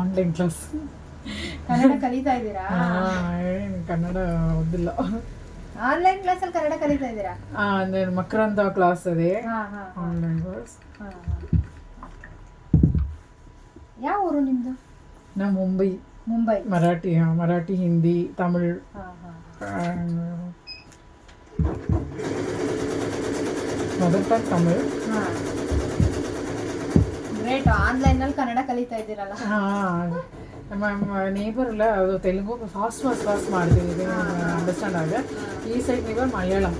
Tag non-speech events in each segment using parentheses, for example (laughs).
Online class Kannada ಕಲಿತಾ ಇದ್ದೀರಾ? (laughs) ಕನ್ನಡ ಓದಿಲ್ಲ. ಆನ್ಲೈನ್ ಕ್ಲಾಸ್ ಅಲ್ಲಿ ಕನ್ನಡ ಕಲಿತಾ ಇದ್ದೀರಾ? నేను ಮಕರಂದ ಕ್ಲಾಸ್ ಅದೇ. ಆನ್ಲೈನ್ ಕ್ಲಾಸ್ ಯಾವ ಊರು ನಿಮ್ದು? ನಾ ಮುಂಬೈ. ಮುಂಬೈ. ಮರಾಠಿ ಮರಾಠಿ ಹಿಂದಿ ತಮಿಳ್. ಟಂಗ್ ತಮಿಳ್. ಹಾ. ಗ್ರೇಟ್ ಆನ್ಲೈನ್ ಅಲ್ಲಿ ಕನ್ನಡ ಕಲಿತಾ ಇದ್ದೀರಲ್ಲ. ನಮ್ಮ ನೇಬರ್ ಅಲ್ಲ ಅದು ತೆಲುಗು ಫಾಸ್ಟ್ ಫಾಸ್ಟ್ ಫಾಸ್ಟ್ ಮಾಡ್ತೀವಿ ಇದು ಅಂಡರ್ಸ್ಟ್ಯಾಂಡ್ ಆಗ ಈ ಸೈಡ್ ನೇಬರ್ ಮಲಯಾಳಂ.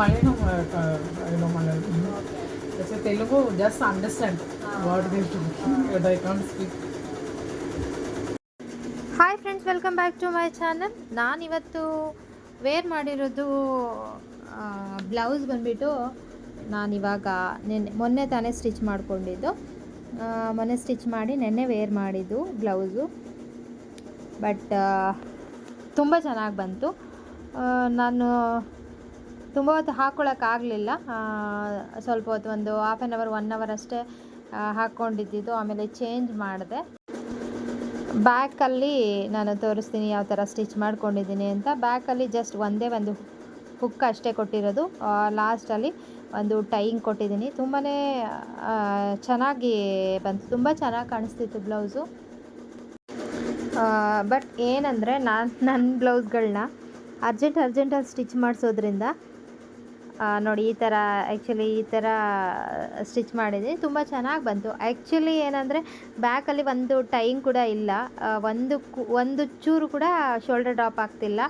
ಮಲಯಾಳಂ ಏನೋ Malayalam. Telugu just understand what they talking I can't speak hi friends welcome back to my channel ನಾನಿವತ್ತು ವೇರ್ ಮಾಡಿರೋದು ಬ್ಲೌಸ್ ಬಂದ್ಬಿಟ್ಟು ನಾನಿವಾಗ ನೆನ್ನೆ, ಮೊನ್ನೆ ತಾನೇ ಸ್ಟಿಚ್ ಮಾಡಿಕೊಂಡಿದ್ದು. ಮೊನ್ನೆ ಸ್ಟಿಚ್ ಮಾಡಿ ನೆನ್ನೆ ವೇರ್ ಮಾಡಿದ್ದು ಬ್ಲೌಸು. ಬಟ್ ತುಂಬ ಚೆನ್ನಾಗಿ ಬಂತು. ನಾನು ತುಂಬ ಹೊತ್ತು ಹಾಕ್ಕೊಳಕ್ಕಾಗಲಿಲ್ಲ ಸ್ವಲ್ಪ ಹೊತ್ತು ಒಂದು half an hour one hour ಅಷ್ಟೇ ಹಾಕ್ಕೊಂಡಿದ್ದಿದ್ದು ಆಮೇಲೆ ಚೇಂಜ್ ಮಾಡಿದೆ. ಬ್ಯಾಕಲ್ಲಿ ನಾನು ತೋರಿಸ್ತೀನಿ ಯಾವ ಥರ ಸ್ಟಿಚ್ ಮಾಡ್ಕೊಂಡಿದ್ದೀನಿ ಅಂತ. ಬ್ಯಾಕಲ್ಲಿ ಜಸ್ಟ್ ಒಂದೇ ಒಂದು ಹುಕ್ ಅಷ್ಟೇ ಕೊಟ್ಟಿರೋದು. ಲಾಸ್ಟಲ್ಲಿ ಒಂದು ಟೈಯಿಂಗ್ ಕೊಟ್ಟಿದ್ದೀನಿ. ತುಂಬಾ ಚೆನ್ನಾಗಿ ಬಂತು. ತುಂಬ ಚೆನ್ನಾಗಿ ಕಾಣಿಸ್ತಿತ್ತು ಬ್ಲೌಸು. ಬಟ್ ಏನಂದರೆ ನಾನು ನನ್ನ ಬ್ಲೌಸ್ಗಳನ್ನ ಅರ್ಜೆಂಟ್ ಅರ್ಜೆಂಟಾಗಿ ಸ್ಟಿಚ್ ಮಾಡಿಸೋದ್ರಿಂದ ನೋಡಿ ಈ ಥರ, ಆ್ಯಕ್ಚುಲಿ ಈ ಥರ ಸ್ಟಿಚ್ ಮಾಡಿದ್ದೀನಿ. ತುಂಬ ಚೆನ್ನಾಗಿ ಬಂತು. ಆ್ಯಕ್ಚುಲಿ ಏನಂದರೆ ಬ್ಯಾಕಲ್ಲಿ ಒಂದು ಟೈಂಗ್ ಕೂಡ ಇಲ್ಲ. ಒಂದು ಒಂದು ಚೂರು ಕೂಡ ಶೋಲ್ಡರ್ ಡ್ರಾಪ್ ಆಗ್ತಿಲ್ಲ.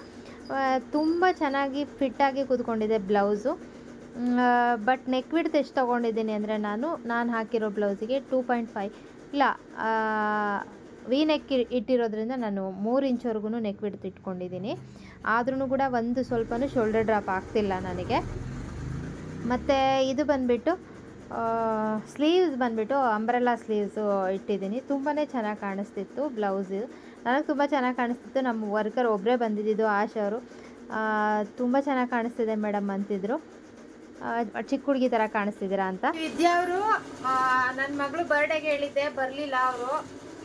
ತುಂಬ ಚೆನ್ನಾಗಿ ಫಿಟ್ಟಾಗಿ ಕೂತ್ಕೊಂಡಿದೆ ಬ್ಲೌಸು. ಬಟ್ ನೆಕ್ ವಿಡ್ತ್ ಎಷ್ಟು ತೊಗೊಂಡಿದ್ದೀನಿ ಅಂದರೆ ನಾನು ನಾನು ಹಾಕಿರೋ ಬ್ಲೌಸಿಗೆ ಟೂ ಪಾಯಿಂಟ್ ಫೈವ್ ಇಲ್ಲ ವಿ ನೆಕ್ ಇಟ್ಟಿರೋದ್ರಿಂದ ನಾನು ಮೂರು ಇಂಚ್ವರೆಗೂ ನೆಕ್ ವಿಡ್ತ್ ಇಟ್ಕೊಂಡಿದ್ದೀನಿ. ಆದ್ರೂ ಕೂಡ ಒಂದು ಸ್ವಲ್ಪನೂ ಶೋಲ್ಡರ್ ಡ್ರಾಪ್ ಆಗ್ತಿಲ್ಲ ನನಗೆ. ಮತ್ತು ಇದು ಬಂದುಬಿಟ್ಟು ಸ್ಲೀವ್ಸ್ ಬಂದುಬಿಟ್ಟು ಅಂಬ್ರೆಲ್ಲಾ ಸ್ಲೀವ್ಸು ಇಟ್ಟಿದ್ದೀನಿ. ತುಂಬಾ ಚೆನ್ನಾಗಿ ಕಾಣಿಸ್ತಿತ್ತು ಬ್ಲೌಸ್ ನನಗೆ ತುಂಬ ಚೆನ್ನಾಗಿ ಕಾಣಿಸ್ತಿತ್ತು. ನಮ್ಮ ವರ್ಕರ್ ಒಬ್ಬರೇ ಬಂದಿದ್ದು ಆಶಾ ಅವರು. ತುಂಬ ಚೆನ್ನಾಗಿ ಕಾಣಿಸ್ತಿದೆ ಮೇಡಮ್ ಅಂತಿದ್ರು. ಚಿಕ್ಕ ಹುಡುಗಿ ತರ ಕಾಣಿಸ್ತಿದ್ದೀರಾ ಅಂತ? ವಿದ್ಯಾ ಅವರು ನನ್ನ ಮಗಳು ಬರ್ಡೇಗೆ ಹೇಳಿದ್ದೆ, ಬರಲಿಲ್ಲ ಅವರು.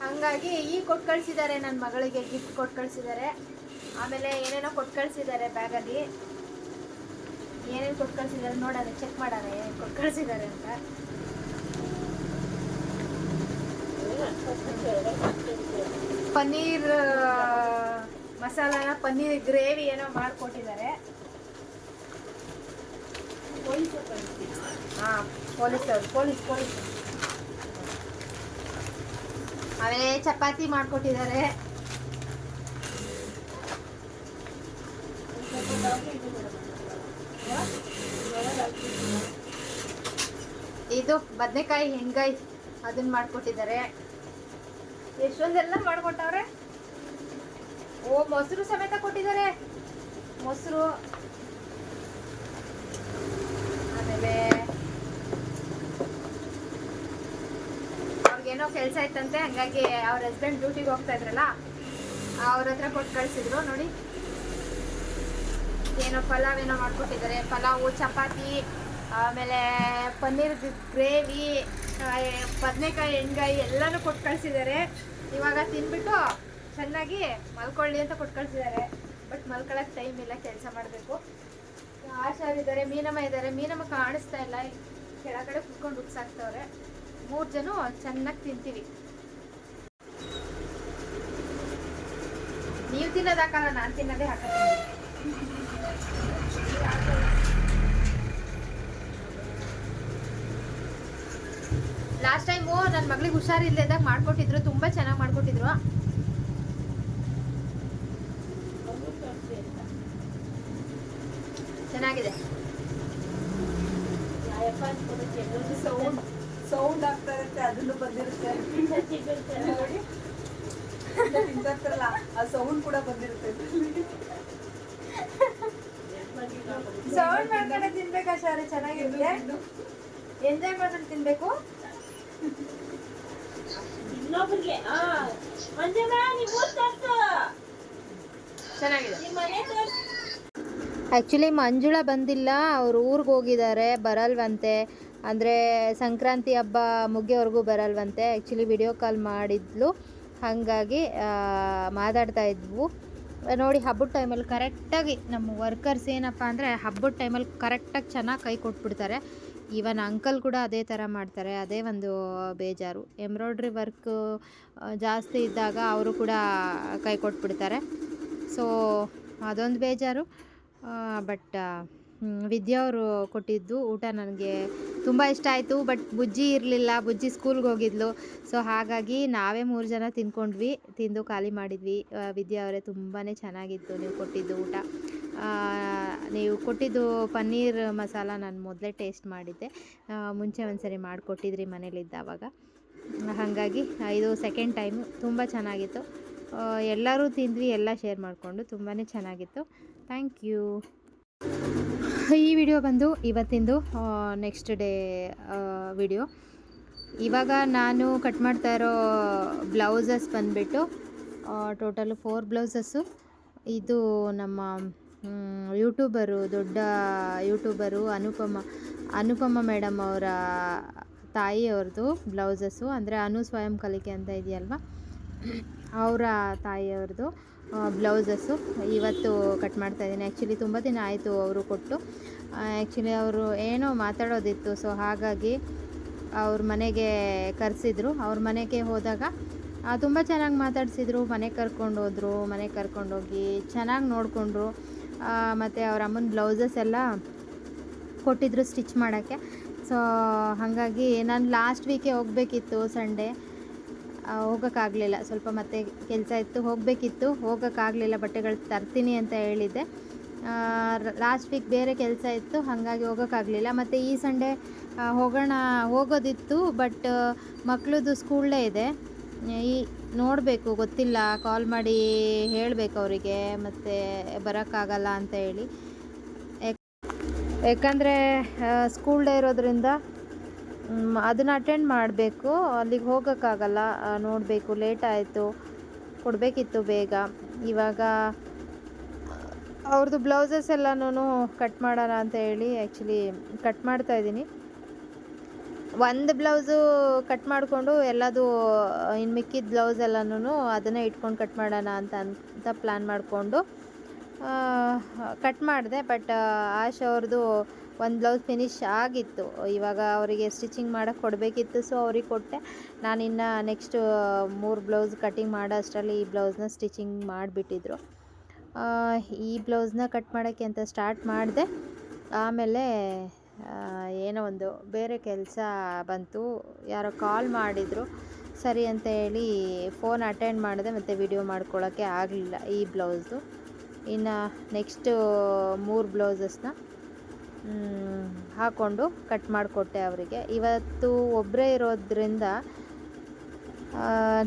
ಹಂಗಾಗಿ ಈ ಕೊಟ್ಟು ಕಳಿಸಿದ್ದಾರೆ ನನ್ನ ಮಗಳಿಗೆ ಗಿಫ್ಟ್ ಕೊಟ್ಟು ಕಳಿಸಿದ್ದಾರೆ. ಆಮೇಲೆ ಏನೇನೋ ಕೊಟ್ಟು ಕಳಿಸಿದ್ದಾರೆ ಬ್ಯಾಗಲ್ಲಿ. ಏನೇನು ಕೊಟ್ಟು ಕಳಿಸಿದ್ದಾರೆ ನೋಡೋಣ ಚೆಕ್ ಮಾಡೋಣ, ಏನೇನು ಕೊಟ್ಟು ಕಳಿಸಿದ್ದಾರೆ ಅಂತ. ಪನ್ನೀರ್ ಮಸಾಲಾನ ಪನ್ನೀರ್, ಗ್ರೇವಿ ಏನೋ ಮಾಡಿಕೊಟ್ಟಿದ್ದಾರೆ. ಹಾಂ ಪೊಲೀಸ್ ಪೊಲೀಸ್ ಆಮೇಲೆ ಚಪಾತಿ ಮಾಡಿಕೊಟ್ಟಿದ್ದಾರೆ. ಇದು ಬದನೆಕಾಯಿ ಹೆಂಗಾಯಿ ಅದನ್ನ ಮಾಡ್ಕೊಟ್ಟಿದ್ದಾರೆ. ಎಷ್ಟೊಂದೆಲ್ಲ ಮಾಡ್ಕೊಟ್ಟವ್ರೆ? ಓ, ಮೊಸರು ಸಮೇತ ಕೊಟ್ಟಿದ್ದಾರೆ. ಮೊಸರು ಆಮೇಲೆ ಅವ್ರಿಗೇನೋ ಕೆಲಸ ಇತ್ತಂತೆ, ಹಂಗಾಗಿ ಅವ್ರ ಹಸ್ಬೆಂಡ್ ಡ್ಯೂಟಿಗೆ ಹೋಗ್ತಾ ಇದ್ರಲ್ಲ, ಅವ್ರ ಹತ್ರ ಕೊಟ್ಟು ಕಳ್ಸಿದ್ರು, ನೋಡಿ. ಏನೋ ಪಲಾವ್ ಏನೋ ಮಾಡ್ಕೊಟ್ಟಿದ್ದಾರೆ. ಪಲಾವು, ಚಪಾತಿ, ಆಮೇಲೆ ಪನ್ನೀರ್ ಗ್ರೇವಿ ಬದನೆಕಾಯಿ, ಎಣ್ಗಾಯಿ ಎಲ್ಲನೂ ಕೊಟ್ಟು ಕಳ್ಸಿದ್ದಾರೆ. ಇವಾಗ ತಿನ್ಬಿಟ್ಟು ಚೆನ್ನಾಗಿ ಮಲ್ಕೊಳ್ಳಿ ಅಂತ ಕೊಟ್ಟು ಕಳಿಸಿದ್ದಾರೆ. ಬಟ್ ಮಲ್ಕೊಳ್ಳೋಕೆ ಟೈಮ್ ಇಲ್ಲ, ಕೆಲಸ ಮಾಡಬೇಕು. ಆಶಾ ಇದ್ದಾರೆ ಮೀನಮ್ಮ ಇದ್ದಾರೆ. ಮೀನಮ್ಮ ಕಾಣಿಸ್ತಾ ಇಲ್ಲ. ಕೆಳಗಡೆ ಕುತ್ಕೊಂಡು ಉಪ್ಸಾಕ್ತವ್ರೆ. ಮೂರ್ ಜನ ಚೆನ್ನಾಗಿ ತಿಂತೀವಿ. ನೀವು ತಿನ್ನೋದಾಕಲ್ಲ ನಾನ್ ತಿನ್ನದೇ ತಿನ್ನೋದೇ ಲಾಸ್ಟ್ ಟೈಮು ನನ್ನ ಮಗಳಿಗೆ ಹುಷಾರಿಲ್ಲದಾಗ ಮಾಡ್ಕೊಟ್ಟಿದ್ರು. ತುಂಬಾ ಚೆನ್ನಾಗಿ ಮಾಡ್ಕೊಟ್ಟಿದ್ರು. ಚೆನ್ನಾಗಿದೆ. ಸೌಂಡ್ ಸೌಂಡ್ ಆಗ್ತಾ ಇರುತ್ತೆ ಅದನ್ನು ಬಂದಿರುತ್ತೆ. ನೋಡಿ. ತಿಂತಾರಲ್ಲ ಆ ಸೌಂಡ್ ಕೂಡ ಬಂದಿರುತ್ತೆ ಸೌಂಡ್ ಮಾಡ್ಕೊಂಡೆ ತಿನ್ಬೇಕಾ ಶಾರೆ? ಚೆನ್ನಾಗಿರುತ್ತೆ? ಎಂಜಾಯ್ ಮಾಡ್ಕೊಂಡು ತಿನ್ಬೇಕು? ಇನ್ನೊಬ್ರಿಗೆ ಆ ಮಂಜಮ್ಮ ನೀವು ತರ್ಸು ಚೆನ್ನಾಗಿದೆ. ನಿಮ್ಮ ಮನೆ ತರ್ಸು ಆ್ಯಕ್ಚುಲಿ ಮಂಜುಳ ಬಂದಿಲ್ಲ. ಅವ್ರು ಊರಿಗೆ ಹೋಗಿದ್ದಾರೆ ಬರಲ್ವಂತೆ. ಅಂದರೆ, ಸಂಕ್ರಾಂತಿ ಹಬ್ಬ ಮುಗಿಯೋವರೆಗೂ ಬರಲ್ವಂತೆ. ಆ್ಯಕ್ಚುಲಿ ವಿಡಿಯೋ ಕಾಲ್ ಮಾಡಿದ್ಲು. ಹಾಗಾಗಿ ಮಾತಾಡ್ತಾ ಇದ್ವು. ನೋಡಿ, ಹಬ್ಬದ ಟೈಮಲ್ಲಿ ಕರೆಕ್ಟಾಗಿ ನಮ್ಮ ವರ್ಕರ್ಸ್ ಏನಪ್ಪ ಅಂದರೆ, ಹಬ್ಬದ ಟೈಮಲ್ಲಿ ಕರೆಕ್ಟಾಗಿ ಚೆನ್ನಾಗಿ ಕೈ ಕೊಟ್ಬಿಡ್ತಾರೆ. ಈವನ್ ಅಂಕಲ್ ಕೂಡ ಅದೇ ಥರ ಮಾಡ್ತಾರೆ. ಅದೇ ಒಂದು ಬೇಜಾರು. ಎಂಬ್ರಾಯ್ಡ್ರಿ ವರ್ಕ್ ಜಾಸ್ತಿ ಇದ್ದಾಗ ಅವರು ಕೂಡ ಕೈ ಕೊಟ್ಬಿಡ್ತಾರೆ. ಸೊ ಅದೊಂದು ಬೇಜಾರು. ಬಟ್ ವಿದ್ಯಾ ಅವರು ಕೊಟ್ಟಿದ್ದು ಊಟ ನನಗೆ ತುಂಬ ಇಷ್ಟ ಆಯಿತು ಬಟ್ ಬುಜ್ಜಿ ಇರಲಿಲ್ಲ, ಬುಜ್ಜಿ ಸ್ಕೂಲ್ಗೆ ಹೋಗಿದ್ಲು. ಸೊ ಹಾಗಾಗಿ ನಾವೇ ಮೂರು ಜನ ತಿನ್ಕೊಂಡ್ವಿ ತಿಂದು ಖಾಲಿ ಮಾಡಿದ್ವಿ. ವಿದ್ಯಾ ಅವರೇ ತುಂಬಾ ಚೆನ್ನಾಗಿತ್ತು ನೀವು ಕೊಟ್ಟಿದ್ದು ಊಟ. ನೀವು ಕೊಟ್ಟಿದ್ದು ಪನ್ನೀರ್ ಮಸಾಲ ನಾನು ಮೊದಲೇ ಟೇಸ್ಟ್ ಮಾಡಿದ್ದೆ. ಮುಂಚೆ ಒಂದು ಸರಿ ಮಾಡಿಕೊಟ್ಟಿದ್ರಿ ಮನೇಲಿದ್ದಾವಾಗ ಹಾಗಾಗಿ ಇದು ಸೆಕೆಂಡ್ ಟೈಮು ತುಂಬ ಚೆನ್ನಾಗಿತ್ತು. ಎಲ್ಲರೂ ತಿಂದ್ವಿ, ಎಲ್ಲ ಶೇರ್ ಮಾಡಿಕೊಂಡು ತುಂಬಾ ಚೆನ್ನಾಗಿತ್ತು. ಥ್ಯಾಂಕ್ ಯು ಈ ವಿಡಿಯೋ ಬಂದು ಇವತ್ತಿಂದು ನೆಕ್ಸ್ಟ್ ಡೇ ವಿಡಿಯೋ ಇವಾಗ ನಾನು ಕಟ್ ಮಾಡ್ತಾ ಇರೋ ಬ್ಲೌಸಸ್ ಬಂದುಬಿಟ್ಟು ಟೋಟಲ್ ಫೋರ್ ಬ್ಲೌಸಸ್ಸು. ಇದು ನಮ್ಮ ಯೂಟ್ಯೂಬರು ದೊಡ್ಡ ಯೂಟ್ಯೂಬರು ಅನುಪಮ ಅನುಪಮ ಮೇಡಮ್ ಅವರ ತಾಯಿಯವ್ರದ್ದು ಬ್ಲೌಸಸ್ಸು. ಅಂದರೆ ಅನು ಸ್ವಯಂ ಕಲಿಕೆ ಅಂತ ಇದೆಯಲ್ವ? ಅವರ ತಾಯಿಯವ್ರದ್ದು. ಬ್ಲೌಸಸ್ಸು ಇವತ್ತು ಕಟ್ ಮಾಡ್ತಾ ಇದ್ದೀನಿ. ಆ್ಯಕ್ಚುಲಿ ತುಂಬ ದಿನ ಆಯಿತು ಅವರು ಕೊಟ್ಟು. ಆ್ಯಕ್ಚುಲಿ ಅವರು ಏನೋ ಮಾತಾಡೋದಿತ್ತು ಸೊ ಹಾಗಾಗಿ ಅವ್ರ ಮನೆಗೆ ಕರೆಸಿದ್ರು. ಅವ್ರ ಮನೆಗೆ ಹೋದಾಗ ತುಂಬ ಚೆನ್ನಾಗಿ ಮಾತಾಡಿಸಿದ್ರು. ಮನೆಗೆ ಕರ್ಕೊಂಡು ಹೋದರು ಮನೆಗೆ ಕರ್ಕೊಂಡೋಗಿ ಚೆನ್ನಾಗಿ ನೋಡಿಕೊಂಡ್ರು. ಮತ್ತು ಅವ್ರ ಅಮ್ಮನ ಬ್ಲೌಸಸ್ ಎಲ್ಲ ಕೊಟ್ಟಿದ್ರು ಸ್ಟಿಚ್ ಮಾಡೋಕ್ಕೆ. ಸೊ ಹಾಗಾಗಿ ನಾನು ಲಾಸ್ಟ್ ವೀಕೆ ಹೋಗಬೇಕಿತ್ತು ಸಂಡೇ ಹೋಗೋಕ್ಕಾಗಲಿಲ್ಲ. ಸ್ವಲ್ಪ ಮತ್ತೆ ಕೆಲಸ ಇತ್ತು, ಹೋಗಬೇಕಿತ್ತು. ಹೋಗೋಕ್ಕಾಗಲಿಲ್ಲ, ಬಟ್ಟೆಗಳು ತರ್ತೀನಿ ಅಂತ ಹೇಳಿದ್ದೆ. ಲಾಸ್ಟ್ ವೀಕ್ ಬೇರೆ ಕೆಲಸ ಇತ್ತು, ಹಾಗಾಗಿ ಹೋಗೋಕ್ಕಾಗಲಿಲ್ಲ. ಮತ್ತು ಈ ಸಂಡೇ ಹೋಗೋಣ, ಹೋಗೋದಿತ್ತು ಬಟ್ ಮಕ್ಕಳದು ಸ್ಕೂಲೇ ಇದೆ. ಈ, ನೋಡಬೇಕು, ಗೊತ್ತಿಲ್ಲ. ಕಾಲ್ ಮಾಡಿ ಹೇಳಬೇಕು ಅವರಿಗೆ, ಮತ್ತು ಬರೋಕ್ಕಾಗಲ್ಲ ಅಂತ ಹೇಳಿ. ಯಾಕಂದರೆ ಸ್ಕೂಲ್ ಡೇ ಇರೋದ್ರಿಂದ ಅದನ್ನು ಅಟೆಂಡ್ ಮಾಡಬೇಕು. ಅಲ್ಲಿಗೆ ಹೋಗೋಕ್ಕಾಗಲ್ಲ. ನೋಡಬೇಕು ಲೇಟ್ ಆಯಿತು. ಕೊಡಬೇಕಿತ್ತು ಬೇಗ. ಇವಾಗ ಅವ್ರದ್ದು ಬ್ಲೌಸಸ್ ಎಲ್ಲನೂ ಕಟ್ ಮಾಡೋಣ ಅಂತ ಹೇಳಿ ಆ್ಯಕ್ಚುಲಿ ಕಟ್ ಮಾಡ್ತಾ ಇದ್ದೀನಿ. ಒಂದು ಬ್ಲೌಸು ಕಟ್ ಮಾಡಿಕೊಂಡು ಎಲ್ಲದು ಇನ್ನು ಮಿಕ್ಕಿದ ಬ್ಲೌಸ್ ಎಲ್ಲನೂ ಅದನ್ನೇ ಇಟ್ಕೊಂಡು ಕಟ್ ಮಾಡೋಣ ಅಂತ ಅಂತ ಪ್ಲ್ಯಾನ್ ಮಾಡಿಕೊಂಡು ಕಟ್ ಮಾಡಿದೆ ಬಟ್ ಆಶ್ ಅವ್ರದ್ದು ಒಂದು ಬ್ಲೌಸ್ ಫಿನಿಶ್ ಆಗಿತ್ತು. ಇವಾಗ ಅವರಿಗೆ ಸ್ಟಿಚಿಂಗ್ ಮಾಡೋಕ್ಕೆ ಕೊಡಬೇಕಿತ್ತು ಸೊ ಅವ್ರಿಗೆ ಕೊಟ್ಟೆ. ನಾನಿನ್ನು ನೆಕ್ಸ್ಟ್ ಮೂರು ಬ್ಲೌಸ್ ಕಟ್ಟಿಂಗ್ ಮಾಡೋ, ಅಷ್ಟರಲ್ಲಿ ಈ ಬ್ಲೌಸ್ನ ಸ್ಟಿಚಿಂಗ್ ಮಾಡಿಬಿಟ್ಟಿದ್ರು. ಈ ಬ್ಲೌಸ್ನ ಕಟ್ ಮಾಡೋಕ್ಕೆ ಅಂತ ಸ್ಟಾರ್ಟ್ ಮಾಡಿದೆ. ಆಮೇಲೆ ಏನೋ ಒಂದು ಬೇರೆ ಕೆಲಸ ಬಂತು. ಯಾರೋ ಕಾಲ್ ಮಾಡಿದರು. ಸರಿ ಅಂತ ಹೇಳಿ ಫೋನ್ ಅಟೆಂಡ್ ಮಾಡಿದೆ, ಮತ್ತು ವಿಡಿಯೋ ಮಾಡ್ಕೊಳ್ಳೋಕ್ಕೆ ಆಗಲಿಲ್ಲ ಈ ಬ್ಲೌಸು ಇನ್ನು ನೆಕ್ಸ್ಟ್ ಮೂರು ಬ್ಲೌಸಸ್ನ ಹಾಕ್ಕೊಂಡು ಕಟ್ ಮಾಡಿಕೊಟ್ಟೆ ಅವರಿಗೆ. ಇವತ್ತು ಒಬ್ಬರೇ ಇರೋದ್ರಿಂದ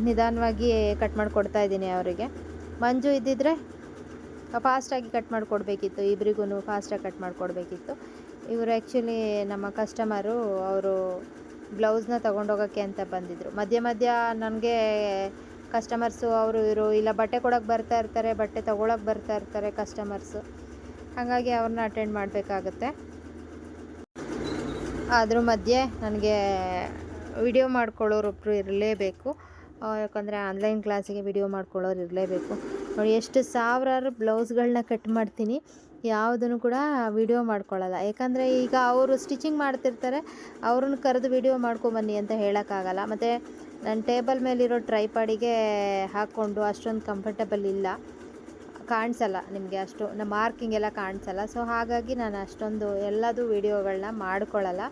ನಿಧಾನವಾಗಿ ಕಟ್ ಮಾಡಿಕೊಡ್ತಾ ಇದ್ದೀನಿ ಅವರಿಗೆ. ಮಂಜು ಇದ್ದಿದ್ರೆ ಫಾಸ್ಟಾಗಿ ಕಟ್ ಮಾಡಿಕೊಡ್ಬೇಕಿತ್ತು. ಇಬ್ಬರಿಗೂ ಫಾಸ್ಟಾಗಿ ಕಟ್ ಮಾಡಿಕೊಡ್ಬೇಕಿತ್ತು. ಇವರು ಆ್ಯಕ್ಚುಲಿ ನಮ್ಮ ಕಸ್ಟಮರು ಅವರು ಬ್ಲೌಸ್ನ ತೊಗೊಂಡೋಗೋಕ್ಕೆ ಅಂತ ಬಂದಿದ್ದರು ಮಧ್ಯ ಮಧ್ಯ ನನಗೆ ಕಸ್ಟಮರ್ಸು ಅವರು ಇವರು ಇಲ್ಲ ಬಟ್ಟೆ ಕೊಡೋಕೆ ಬರ್ತಾ ಇರ್ತಾರೆ, ಬಟ್ಟೆ ತೊಗೊಳಕ್ಕೆ ಬರ್ತಾ ಇರ್ತಾರೆ ಕಸ್ಟಮರ್ಸು ಹಾಗಾಗಿ ಅವ್ರನ್ನ ಅಟೆಂಡ್ ಮಾಡಬೇಕಾಗತ್ತೆ. ಅದ್ರ ಮಧ್ಯೆ ನನಗೆ ವಿಡಿಯೋ ಮಾಡ್ಕೊಳ್ಳೋರೊಬ್ಬರು ಇರಲೇಬೇಕು. ಯಾಕಂದರೆ ಆನ್ಲೈನ್ ಕ್ಲಾಸಿಗೆ ವಿಡಿಯೋ ಮಾಡ್ಕೊಳ್ಳೋರು ಇರಲೇಬೇಕು. ನೋಡಿ, ಎಷ್ಟು ಸಾವಿರಾರು ಬ್ಲೌಸ್ಗಳನ್ನ ಕಟ್ ಮಾಡ್ತೀನಿ. ಯಾವುದನ್ನು ಕೂಡ ವಿಡಿಯೋ ಮಾಡ್ಕೊಳ್ಳಲ್ಲ. ಯಾಕಂದರೆ ಈಗ ಅವರು ಸ್ಟಿಚಿಂಗ್ ಮಾಡ್ತಿರ್ತಾರೆ, ಅವ್ರನ್ನ ಕರೆದು ವಿಡಿಯೋ ಮಾಡ್ಕೊಬನ್ನಿ ಅಂತ ಹೇಳೋಕ್ಕಾಗಲ್ಲ. ಮತ್ತು ನನ್ನ ಟೇಬಲ್ ಮೇಲಿರೋ ಟ್ರೈಪಾಡಿಗೆ ಹಾಕ್ಕೊಂಡು ಅಷ್ಟೊಂದು ಕಂಫರ್ಟಬಲ್ ಇಲ್ಲ. ಕಾಣಿಸಲ್ಲ ನಿಮಗೆ ಅಷ್ಟು ನಮ್ಮ ಮಾರ್ಕಿಂಗ್ ಎಲ್ಲ ಕಾಣಿಸಲ್ಲ. ಸೊ ಹಾಗಾಗಿ ನಾನು ಅಷ್ಟೊಂದು ಎಲ್ಲದೂ ವಿಡಿಯೋಗಳನ್ನ ಮಾಡ್ಕೊಳ್ಳಲ್ಲ.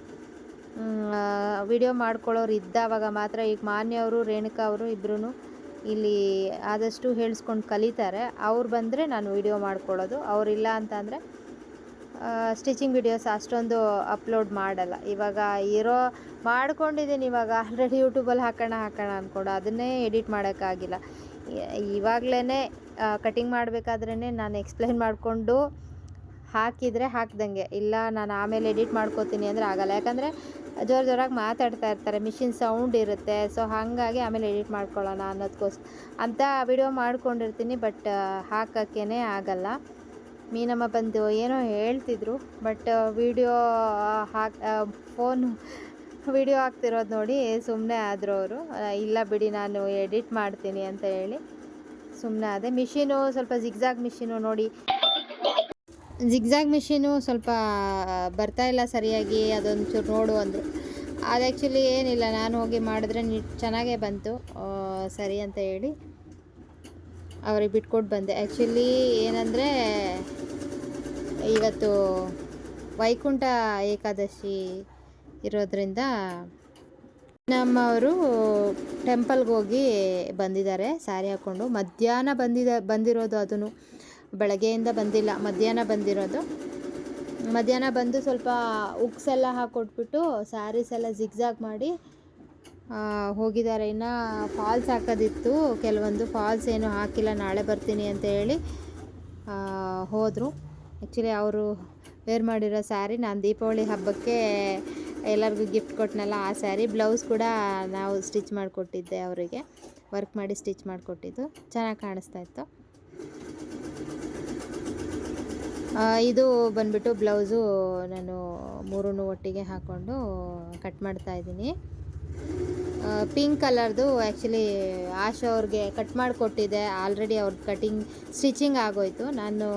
ವಿಡಿಯೋ ಮಾಡ್ಕೊಳ್ಳೋರು ಇದ್ದಾವಾಗ ಮಾತ್ರ ಈಗ ಮಾನ್ಯವರು ರೇಣುಕಾ ಅವರು ಇಬ್ಬರೂ ಇಲ್ಲಿ ಆದಷ್ಟು ಹೇಳಿಸ್ಕೊಂಡು ಕಲಿತಾರೆ. ಅವ್ರು ಬಂದರೆ ನಾನು ವಿಡಿಯೋ ಮಾಡ್ಕೊಳ್ಳೋದು. ಅವರಿಲ್ಲ ಅಂತಂದರೆ ಸ್ಟಿಚಿಂಗ್ ವಿಡಿಯೋಸ್ ಅಷ್ಟೊಂದು ಅಪ್ಲೋಡ್ ಮಾಡಲ್ಲ. ಇವಾಗ ಇರೋ ಮಾಡ್ಕೊಂಡಿದ್ದೀನಿ ಇವಾಗ. ಆಲ್ರೆಡಿ ಯೂಟ್ಯೂಬಲ್ಲಿ ಹಾಕೋಣ ಹಾಕೋಣ ಅಂದ್ಕೊಂಡು ಅದನ್ನೇ ಎಡಿಟ್ ಮಾಡೋಕ್ಕಾಗಿಲ್ಲ. ಇವಾಗಲೇ ಕಟಿಂಗ್ ಮಾಡಬೇಕಾದ್ರೇ ನಾನು ಎಕ್ಸ್ಪ್ಲೈನ್ ಮಾಡಿಕೊಂಡು ಹಾಕಿದರೆ ಹಾಕ್ದಂಗೆ. ಇಲ್ಲ, ನಾನು ಆಮೇಲೆ ಎಡಿಟ್ ಮಾಡ್ಕೋತೀನಿ ಅಂದರೆ ಆಗಲ್ಲ. ಯಾಕಂದರೆ ಜೋರು ಜೋರಾಗಿ ಮಾತಾಡ್ತಾ ಇರ್ತಾರೆ. ಮಿಷಿನ್ ಸೌಂಡ್ ಇರುತ್ತೆ. ಸೊ ಹಾಗಾಗಿ ಆಮೇಲೆ ಎಡಿಟ್ ಮಾಡ್ಕೊಳ್ಳೋಣ ಅನ್ನೋದಕ್ಕೋಸ್ಕರ ಅಂತ ವಿಡಿಯೋ ಮಾಡ್ಕೊಂಡಿರ್ತೀನಿ ಬಟ್ ಹಾಕೋಕ್ಕೇ ಆಗಲ್ಲ. ಮೀನಮ್ಮ ಬಂದು ಏನೋ ಹೇಳ್ತಿದ್ರು ಬಟ್ ವಿಡಿಯೋ ಹಾಕ್ ಫೋನ್ ವಿಡಿಯೋ ಹಾಕ್ತಿರೋದು ನೋಡಿ ಸುಮ್ಮನೆ ಆದರು ಅವರು. ಇಲ್ಲ ಬಿಡಿ ನಾನು ಎಡಿಟ್ ಮಾಡ್ತೀನಿ ಅಂತ ಹೇಳಿ ಸುಮ್ಮನೆ ಅದೇ ಮಿಷಿನು ಸ್ವಲ್ಪ ಜಿಗ್ಜಾಗ್ ಮಿಷಿನು ನೋಡಿ. ಜಿಗ್ಜಾಗ್ ಮಿಷಿನು ಸ್ವಲ್ಪ ಬರ್ತಾ ಇಲ್ಲ ಸರಿಯಾಗಿ ಅದೊಂದು ಚೂರು ನೋಡು ಅಂದರು. ಅದು ಆ್ಯಕ್ಚುಲಿ ಏನಿಲ್ಲ, ನಾನು ಹೋಗಿ ಮಾಡಿದ್ರೆ ಚೆನ್ನಾಗೇ ಬಂತು. ಸರಿ ಅಂತ ಹೇಳಿ. ಅವ್ರಿಗೆ ಬಿಟ್ಕೊಟ್ಟು ಬಂದೆ. ಆ್ಯಕ್ಚುಲಿ ಏನಂದರೆ, ಇವತ್ತು ವೈಕುಂಠ ಏಕಾದಶಿ ಇರೋದ್ರಿಂದ ನಮ್ಮವರು ಟೆಂಪಲ್ಗೆ ಹೋಗಿ ಬಂದಿದ್ದಾರೆ ಸ್ಯಾರಿ ಹಾಕ್ಕೊಂಡು ಮಧ್ಯಾಹ್ನ ಬಂದಿದ, ಬಂದಿರೋದು ಅದನ್ನು ಬೆಳಗ್ಗೆಯಿಂದ ಬಂದಿಲ್ಲ, ಮಧ್ಯಾಹ್ನ ಬಂದಿರೋದು. ಮಧ್ಯಾಹ್ನ ಬಂದು ಸ್ವಲ್ಪ ಉಕ್ಸೆಲ್ಲ ಹಾಕ್ಕೊಟ್ಬಿಟ್ಟು ಸ್ಯಾರೀಸ್ ಎಲ್ಲ ಜಿಗ್ಜಾಗ್ ಮಾಡಿ ಹೋಗಿದ್ದಾರೆ. ಇನ್ನು ಫಾಲ್ಸ್ ಹಾಕೋದಿತ್ತು. ಕೆಲವೊಂದು ಫಾಲ್ಸ್ ಏನು ಹಾಕಿಲ್ಲ. ನಾಳೆ ಬರ್ತೀನಿ ಅಂತ ಹೇಳಿ ಹೋದರು. ಆ್ಯಕ್ಚುಲಿ ಅವರು ವೇರ್ ಮಾಡಿರೋ ಸ್ಯಾರಿ ನಾನು ದೀಪಾವಳಿ ಹಬ್ಬಕ್ಕೆ ಎಲ್ಲರಿಗೂ ಗಿಫ್ಟ್ ಕೊಟ್ಟನಲ್ಲ ಆ ಸ್ಯಾರಿ ಬ್ಲೌಸ್ ಕೂಡ ನಾವು ಸ್ಟಿಚ್ ಮಾಡಿಕೊಟ್ಟಿದ್ದೆ ಅವರಿಗೆ. ವರ್ಕ್ ಮಾಡಿ ಸ್ಟಿಚ್ ಮಾಡಿಕೊಟ್ಟಿದ್ದು. ಚೆನ್ನಾಗಿ ಕಾಣಿಸ್ತಾ ಇತ್ತು. ಇದು ಬಂದ್ಬಿಟ್ಟು ಬ್ಲೌಸು ನಾನು ಮೂರೂ ಒಟ್ಟಿಗೆ ಹಾಕ್ಕೊಂಡು ಕಟ್ ಮಾಡ್ತಾ ಇದ್ದೀನಿ. ಪಿಂಕ್ ಕಲರ್ದು ಆ್ಯಕ್ಚುಲಿ ಆಶಾ ಅವ್ರಿಗೆ ಕಟ್ ಮಾಡಿಕೊಟ್ಟಿದ್ದೆ. ಆಲ್ರೆಡಿ ಅವ್ರ ಕಟಿಂಗ್ ಸ್ಟಿಚಿಂಗ್ ಆಗೋಯಿತು. ನಾನು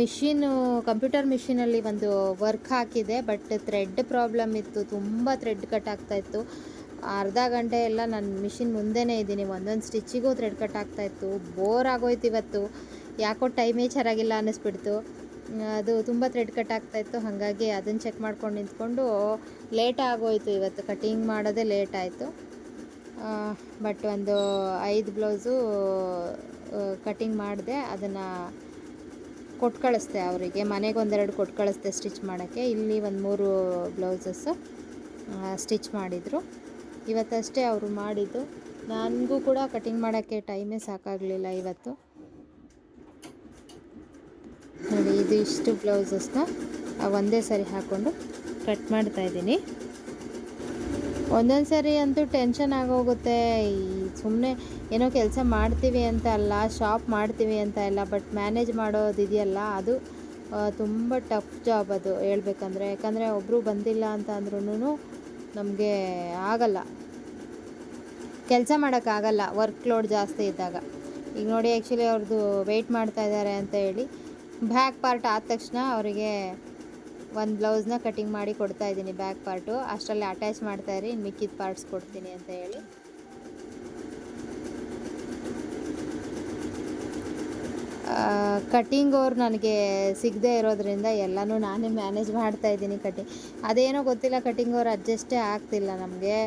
ಮಿಷಿನು ಕಂಪ್ಯೂಟರ್ ಮಿಷಿನಲ್ಲಿ ಒಂದು ವರ್ಕ್ ಹಾಕಿದೆ ಬಟ್ ಥ್ರೆಡ್ ಪ್ರಾಬ್ಲಮ್ ಇತ್ತು. ತುಂಬ ಥ್ರೆಡ್ ಕಟ್ ಆಗ್ತಾಯಿತ್ತು ಅರ್ಧ ಗಂಟೆ ಎಲ್ಲ ನಾನು ಮಿಷಿನ್ ಮುಂದೆನೇ ಇದ್ದೀನಿ. ಒಂದೊಂದು ಸ್ಟಿಚ್ಚಿಗೂ ಥ್ರೆಡ್ ಕಟ್ ಆಗ್ತಾಯಿತ್ತು ಬೋರ್ ಆಗೋಯ್ತು ಇವತ್ತು. ಯಾಕೋ ಟೈಮೇ ಚೆನ್ನಾಗಿಲ್ಲ ಅನ್ನಿಸ್ಬಿಡ್ತು. ಅದು ತುಂಬ ಥ್ರೆಡ್ ಕಟ್ ಆಗ್ತಾಯಿತ್ತು ಹಾಗಾಗಿ ಅದನ್ನು ಚೆಕ್ ಮಾಡ್ಕೊಂಡು ನಿಂತ್ಕೊಂಡು ಲೇಟ್ ಆಗೋಯ್ತು ಇವತ್ತು. ಕಟಿಂಗ್ ಮಾಡೋದೇ ಲೇಟ್ ಆಯಿತು. ಬಟ್ ಒಂದು ಐದು ಬ್ಲೌಸು ಕಟಿಂಗ್ ಮಾಡಿದೆ, ಅದನ್ನು ಕೊಟ್ಟು ಕಳಿಸ್ದೆ ಅವರಿಗೆ. ಮನೆಗೆ ಒಂದೆರಡು ಕೊಟ್ಟು ಕಳಿಸ್ದೆ ಸ್ಟಿಚ್ ಮಾಡೋಕ್ಕೆ. ಇಲ್ಲಿ ಒಂದು ಮೂರು ಬ್ಲೌಸಸ್ ಸ್ಟಿಚ್ ಮಾಡಿದರು. ಇವತ್ತಷ್ಟೇ ಅವರು ಮಾಡಿದ್ದು. ನನಗೂ ಕೂಡ ಕಟಿಂಗ್ ಮಾಡೋಕ್ಕೆ ಟೈಮೇ ಸಾಕಾಗಲಿಲ್ಲ ಇವತ್ತು. ನೋಡಿ, ಇದು ಇಷ್ಟು ಬ್ಲೌಸಸ್ನ ಒಂದೇ ಸರಿ ಹಾಕ್ಕೊಂಡು ಕಟ್ ಮಾಡ್ತಾ ಇದ್ದೀನಿ. ಒಂದೊಂದು ಸರಿ ಅಂತೂ ಟೆನ್ಷನ್ ಆಗೋಗುತ್ತೆ. ಈ ಸುಮ್ಮನೆ ಏನೋ ಕೆಲಸ ಮಾಡ್ತೀವಿ ಅಂತ ಅಲ್ಲ, ಶಾಪ್ ಮಾಡ್ತೀವಿ ಅಂತ ಇಲ್ಲ, ಬಟ್ ಮ್ಯಾನೇಜ್ ಮಾಡೋದಿದೆಯಲ್ಲ ಅದು ತುಂಬ ಟಫ್ ಜಾಬ್ ಅದು ಹೇಳ್ಬೇಕಂದ್ರೆ. ಯಾಕಂದರೆ ಒಬ್ಬರು ಬಂದಿಲ್ಲ ಅಂತ ಅಂದ್ರೂ ನಮಗೆ ಆಗಲ್ಲ. ಕೆಲಸ ಮಾಡೋಕ್ಕಾಗಲ್ಲ ವರ್ಕ್ ಲೋಡ್ ಜಾಸ್ತಿ ಇದ್ದಾಗ. ಈಗ ನೋಡಿ ಆ್ಯಕ್ಚುಲಿ ಅವ್ರದ್ದು ವೆಯ್ಟ್ ಮಾಡ್ತಾ ಇದ್ದಾರೆ ಅಂತ ಹೇಳಿ ಬ್ಯಾಕ್ ಪಾರ್ಟ್ ಆದ ತಕ್ಷಣ ಅವರಿಗೆ ಒಂದು ಬ್ಲೌಸ್ನ ಕಟಿಂಗ್ ಮಾಡಿ ಕೊಡ್ತಾ ಇದ್ದೀನಿ ಬ್ಯಾಕ್ ಪಾರ್ಟು. ಅಷ್ಟರಲ್ಲಿ ಅಟ್ಯಾಚ್ ಮಾಡ್ತಾ ಇರಿ ಮಿಕ್ಕಿದ ಪಾರ್ಟ್ಸ್ ಕೊಡ್ತೀನಿ ಅಂತ ಹೇಳಿ. ಕಟಿಂಗ್ ಅವ್ರು ನನಗೆ ಸಿಗದೆ ಇರೋದ್ರಿಂದ ಎಲ್ಲನೂ ನಾನೇ ಮ್ಯಾನೇಜ್ ಮಾಡ್ತಾ ಇದ್ದೀನಿ ಕಟಿಂಗ್ ಅದೇನೋ ಗೊತ್ತಿಲ್ಲ ಕಟಿಂಗ್ ಅವ್ರು ಅಡ್ಜಸ್ಟೇ ಆಗ್ತಿಲ್ಲ ನಮಗೆ.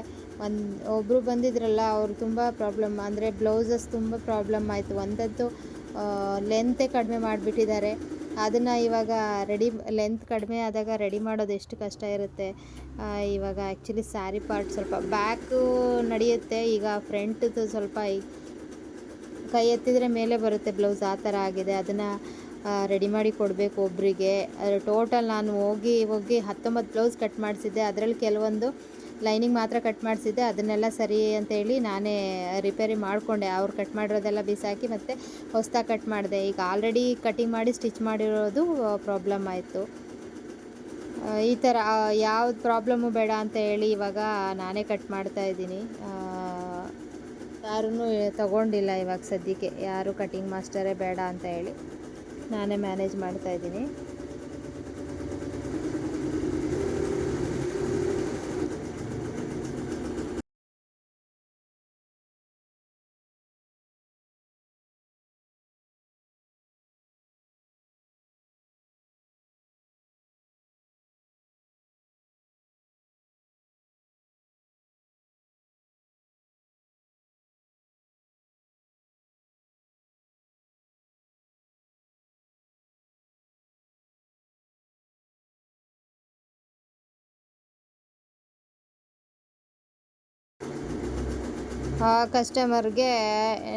ಒಂದು ಒಬ್ಬರು ಬಂದಿದ್ರಲ್ಲ, ಅವ್ರು ತುಂಬ ಪ್ರಾಬ್ಲಮ್ ಅಂದರೆ ಬ್ಲೌಸಸ್ ತುಂಬ ಪ್ರಾಬ್ಲಮ್ ಆಯಿತು. ಒಂದದ್ದು ಲೆಂತೇ ಕಡಿಮೆ ಮಾಡಿಬಿಟ್ಟಿದ್ದಾರೆ. ಅದನ್ನು ಇವಾಗ ರೆಡಿ ಲೆಂತ್ ಕಡಿಮೆ ಆದಾಗ ರೆಡಿ ಮಾಡೋದು ಎಷ್ಟು ಕಷ್ಟ ಇರುತ್ತೆ. ಇವಾಗ ಆ್ಯಕ್ಚುಲಿ ಸ್ಯಾರಿ ಪಾರ್ಟ್ ಸ್ವಲ್ಪ ಬ್ಯಾಕು ನಡೆಯುತ್ತೆ. ಈಗ ಫ್ರಂಟ್ದು ಸ್ವಲ್ಪ ಕೈ ಎತ್ತಿದ್ರೆ ಮೇಲೆ ಬರುತ್ತೆ ಬ್ಲೌಸ್ ಆ ಥರ ಆಗಿದೆ. ಅದನ್ನು ರೆಡಿ ಮಾಡಿ ಕೊಡಬೇಕು ಒಬ್ಬರಿಗೆ ಟೋಟಲ್ ನಾನು ಹೋಗಿ ಹೋಗಿ ಹತ್ತೊಂಬತ್ತು ಬ್ಲೌಸ್ ಕಟ್ ಮಾಡಿಸಿದ್ದೆ. ಅದರಲ್ಲಿ ಕೆಲವೊಂದು ಲೈನಿಂಗ್ ಮಾತ್ರ ಕಟ್ ಮಾಡಿಸಿದ್ದೆ, ಅದನ್ನೆಲ್ಲ ಸರಿ ಅಂತೇಳಿ ನಾನೇ ರಿಪೇರಿ ಮಾಡಿಕೊಂಡೆ. ಅವ್ರು ಕಟ್ ಮಾಡಿರೋದೆಲ್ಲ ಬಿಸಾಕಿ ಮತ್ತು ಹೊಸ್ದಾಗಿ ಕಟ್ ಮಾಡಿದೆ. ಈಗ ಆಲ್ರೆಡಿ ಕಟಿಂಗ್ ಮಾಡಿ ಸ್ಟಿಚ್ ಮಾಡಿರೋದು ಪ್ರಾಬ್ಲಮ್ ಆಯಿತು. ಈ ಥರ ಯಾವ್ದು ಪ್ರಾಬ್ಲಮ್ಮು ಬೇಡ ಅಂತ ಹೇಳಿ ಇವಾಗ ನಾನೇ ಕಟ್ ಮಾಡ್ತಾ ಇದ್ದೀನಿ. ಯಾರೂ ತಗೊಂಡಿಲ್ಲ ಇವಾಗ ಸದ್ಯಕ್ಕೆ. ಯಾರು ಕಟಿಂಗ್ ಮಾಸ್ಟರೇ ಬೇಡ ಅಂತ ಹೇಳಿ ನಾನೇ ಮ್ಯಾನೇಜ್ ಮಾಡ್ತಾ ಆ ಕಸ್ಟಮರ್ಗೆ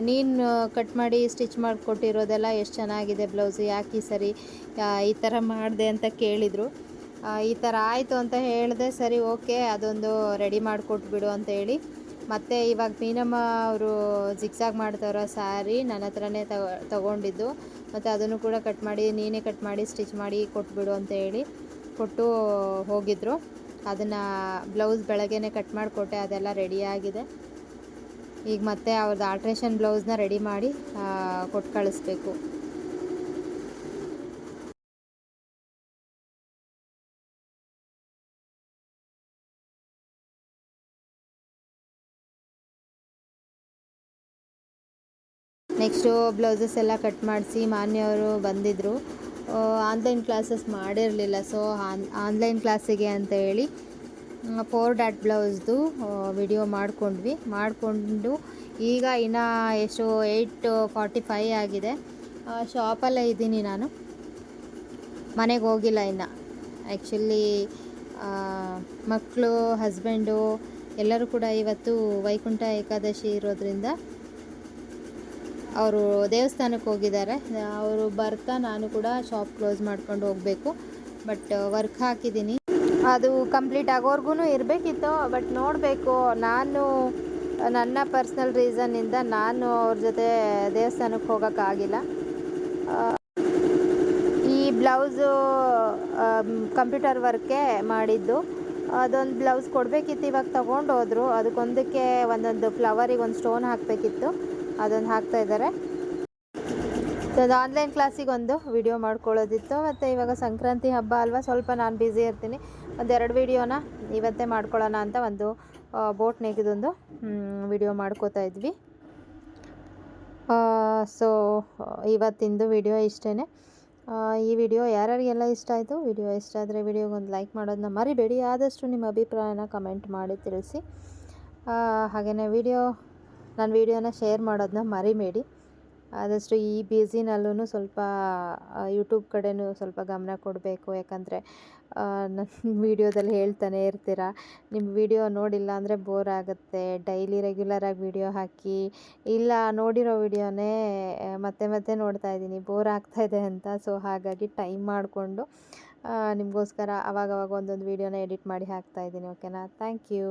ನೀನು ಕಟ್ ಮಾಡಿ ಸ್ಟಿಚ್ ಮಾಡಿಕೊಟ್ಟಿರೋದೆಲ್ಲ ಎಷ್ಟು ಚೆನ್ನಾಗಿದೆ ಬ್ಲೌಸು ಯಾಕೆ ಈ ಸರಿ ಈ ಥರ ಮಾಡಿದೆ ಅಂತ ಕೇಳಿದರು. ಈ ಥರ ಆಯಿತು ಅಂತ ಹೇಳಿದೆ, ಸರಿ, ಓಕೆ, ಅದೊಂದು ರೆಡಿ ಮಾಡಿಕೊಟ್ಬಿಡು ಅಂತ ಹೇಳಿ. ಮತ್ತು ಇವಾಗ ಮೀನಮ್ಮ ಅವರು ಜಿಗ್ಸಾಗ್ ಮಾಡ್ತಾರೋ ಸ್ಯಾರಿ ನನ್ನ ಹತ್ರನೇ ತಗೊ, ತಗೊಂಡಿದ್ದು. ಮತ್ತು ಅದನ್ನು ಕೂಡ ಕಟ್ ಮಾಡಿ, ನೀನೇ ಕಟ್ ಮಾಡಿ ಸ್ಟಿಚ್ ಮಾಡಿ ಕೊಟ್ಬಿಡು ಅಂತ ಹೇಳಿ ಕೊಟ್ಟು ಹೋಗಿದ್ರು. ಅದನ್ನು ಬ್ಲೌಸ್ ಬೆಳಗ್ಗೆನೇ ಕಟ್ ಮಾಡಿಕೊಟ್ಟೆ, ಅದೆಲ್ಲ ರೆಡಿಯಾಗಿದೆ ಈಗ ಮತ್ತೆ ಅವ್ರದ್ದು ಆಲ್ಟ್ರೇಷನ್ ಬ್ಲೌಸ್ನ ರೆಡಿ ಮಾಡಿ ಕೊಟ್ಟು ಕಳಿಸ್ಬೇಕು. ನೆಕ್ಸ್ಟು ಬ್ಲೌಸಸ್ ಎಲ್ಲ ಕಟ್ ಮಾಡಿಸಿ ಮಾನ್ಯವರು ಬಂದಿದ್ದರು ಆನ್ಲೈನ್ ಕ್ಲಾಸಸ್ ಮಾಡಿರಲಿಲ್ಲ. ಸೊ ಆನ್ಲೈನ್ ಕ್ಲಾಸಿಗೆ ಅಂತ ಹೇಳಿ ಫೋರ್ ಡಾಟ್ ಬ್ಲೌಸ್ದು ವಿಡಿಯೋ ಮಾಡಿಕೊಂಡ್ವಿ. ಮಾಡಿಕೊಂಡು ಈಗ ಇನ್ನು ಎಷ್ಟು ಏಯ್ಟ್ ಫಾರ್ಟಿ ಫೈ ಆಗಿದೆ. ಶಾಪಲ್ಲೇ ಇದ್ದೀನಿ ನಾನು. ಮನೆಗೆ ಹೋಗಿಲ್ಲ ಇನ್ನು. ಆ್ಯಕ್ಚುಲಿ ಮಕ್ಕಳು ಹಸ್ಬೆಂಡು ಎಲ್ಲರೂ ಕೂಡ ಇವತ್ತು ವೈಕುಂಠ ಏಕಾದಶಿ ಇರೋದ್ರಿಂದ ಅವರು ದೇವಸ್ಥಾನಕ್ಕೆ ಹೋಗಿದ್ದಾರೆ. ಅವರು ಬರ್ತಾ ನಾನು ಕೂಡ ಶಾಪ್ ಕ್ಲೋಸ್ ಮಾಡ್ಕೊಂಡು ಹೋಗಬೇಕು. ಬಟ್ ವರ್ಕ್ ಹಾಕಿದ್ದೀನಿ. ಅದು ಕಂಪ್ಲೀಟ್ ಆಗೋರ್ಗು ಇರಬೇಕಿತ್ತು ಬಟ್ ನೋಡಬೇಕು. ನಾನು, ನನ್ನ ಪರ್ಸ್ನಲ್ ರೀಸನ್ನಿಂದ ನಾನು ಅವ್ರ ಜೊತೆ ದೇವಸ್ಥಾನಕ್ಕೆ ಹೋಗೋಕ್ಕಾಗಿಲ್ಲ. ಈ ಬ್ಲೌಸು ಕಂಪ್ಯೂಟರ್ ವರ್ಕೆ ಮಾಡಿದ್ದು. ಅದೊಂದು ಬ್ಲೌಸ್ ಕೊಡಬೇಕಿತ್ತು, ಇವಾಗ ತೊಗೊಂಡು ಹೋದರು. ಅದಕ್ಕೊಂದಕ್ಕೆ ಒಂದೊಂದು ಫ್ಲವರಿಗೆ ಒಂದು ಸ್ಟೋನ್ ಹಾಕಬೇಕಿತ್ತು. ಅದೊಂದು ಹಾಕ್ತಾ ಇದ್ದಾರೆ ಅದು ಆನ್ಲೈನ್ ಕ್ಲಾಸಿಗೆ ಒಂದು ವಿಡಿಯೋ ಮಾಡ್ಕೊಳ್ಳೋದಿತ್ತು. ಮತ್ತು ಇವಾಗ ಸಂಕ್ರಾಂತಿ ಹಬ್ಬ ಅಲ್ವಾ? ಸ್ವಲ್ಪ ನಾನು ಬ್ಯುಸಿ ಇರ್ತೀನಿ. ಒಂದೆರಡು ವೀಡಿಯೋನ ಇವತ್ತೇ ಮಾಡ್ಕೊಳ್ಳೋಣ ಅಂತ ಒಂದು ಬೋಟ್ ನೆಗೆದೊಂದು ವಿಡಿಯೋ ಮಾಡ್ಕೋತಾ ಇದ್ವಿ. ಸೊ, ಇವತ್ತಿಂದು ವಿಡಿಯೋ ಇಷ್ಟೇ ಈ ವಿಡಿಯೋ ಯಾರ್ಯಾರಿಗೆಲ್ಲ ಇಷ್ಟ ಆಯಿತು, ವಿಡಿಯೋ ಇಷ್ಟ ಆದರೆ ವಿಡಿಯೋಗೊಂದು ಲೈಕ್ ಮಾಡೋದನ್ನ ಮರಿಬೇಡಿ. ಆದಷ್ಟು ನಿಮ್ಮ ಅಭಿಪ್ರಾಯನ ಕಮೆಂಟ್ ಮಾಡಿ ತಿಳಿಸಿ. ಹಾಗೆಯೇ ವಿಡಿಯೋ, ನನ್ನ ವಿಡಿಯೋನ ಶೇರ್ ಮಾಡೋದನ್ನ ಮರಿಬೇಡಿ. ಆದಷ್ಟು ಈ ಬ್ಯುಸಿನಲ್ಲೂ ಸ್ವಲ್ಪ ಯೂಟ್ಯೂಬ್ ಕಡೆಯೂ ಸ್ವಲ್ಪ ಗಮನ ಕೊಡಬೇಕು. ಯಾಕಂದರೆ ನನ್ನ (laughs) ವೀಡಿಯೋದಲ್ಲಿ ಹೇಳ್ತಾನೆ ಇರ್ತೀರ ನಿಮ್ಮ ವಿಡಿಯೋ ನೋಡಿಲ್ಲ ಅಂದರೆ ಬೋರ್ ಆಗುತ್ತೆ. ಡೈಲಿ ರೆಗ್ಯುಲರಾಗಿ ವಿಡಿಯೋ ಹಾಕಿ, ಇಲ್ಲ ನೋಡಿರೋ ವಿಡಿಯೋನೇ ಮತ್ತೆ ಮತ್ತೆ ನೋಡ್ತಾ ಇದ್ದೀನಿ. ಬೋರ್ ಆಗ್ತಾಯಿದೆ ಅಂತ. ಸೊ ಹಾಗಾಗಿ ಟೈಮ್ ಮಾಡಿಕೊಂಡು ನಿಮಗೋಸ್ಕರ ಅವಾಗವಾಗ ಒಂದೊಂದು ವೀಡಿಯೋನ ಎಡಿಟ್ ಮಾಡಿ ಹಾಕ್ತಾಯಿದ್ದೀನಿ ಓಕೆನಾ ಥ್ಯಾಂಕ್ ಯು